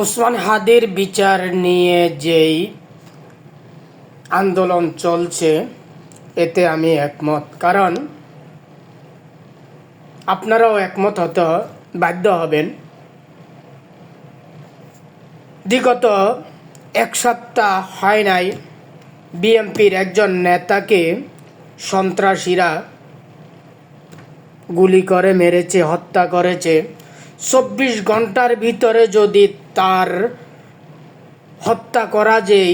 ওসমান হাদির বিচার নিয়ে যেই আন্দোলন চলছে, এতে আমি একমত। কারণ আপনারাও একমত হতে বাধ্য হবেন। বিগত এক সপ্তাহ হয় নাই বিএমপির একজন নেতাকে সন্ত্রাসীরা গুলি করে মেরেছে, হত্যা করেছে। চব্বিশ ঘণ্টার ভিতরে যদি তার হত্যা করা যেই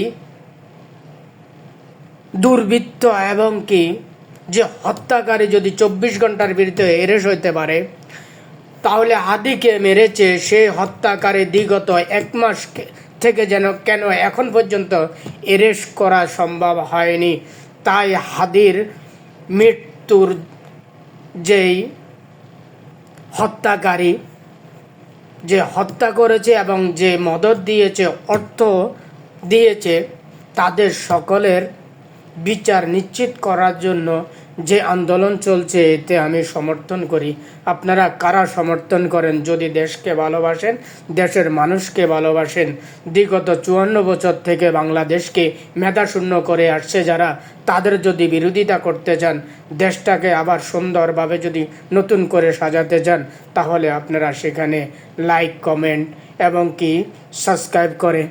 দুর্বৃত্ত এবং কি যে হত্যাকারী যদি চব্বিশ ঘণ্টার ভিতরে এরেস হইতে পারে, তাহলে হাদিকে মেরেছে সে হত্যাকারী বিগত এক মাস থেকে যেন কেন এখন পর্যন্ত এরেস্ট করা সম্ভব হয়নি। তাই হাদির মৃত্যুর যেই হত্যাকারী যে হত্যা করেছে এবং যে মদত দিয়েছে, অর্থ দিয়েছে, তাদের সকলের বিচার নিশ্চিত করার জন্য যে আন্দোলন চলছে, এতে আমি সমর্থন করি। আপনারা কারা সমর্থন করেন? যদি দেশকে ভালোবাসেন, দেশের মানুষকে ভালোবাসেন। বিগত চুয়ান্ন বছর থেকে বাংলাদেশকে মেধাশূন্য করে আসছে যারা, তাদের যদি বিরোধিতা করতে চান, দেশটাকে আবার সুন্দরভাবে যদি নতুন করে সাজাতে চান, তাহলে আপনারা সেখানে লাইক, কমেন্ট এবং কি সাবস্ক্রাইব করে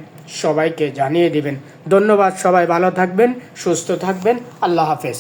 সবাইকে জানিয়ে দিবেন। ধন্যবাদ সবাই, ভালো থাকবেন, সুস্থ থাকবেন। আল্লাহ হাফেজ।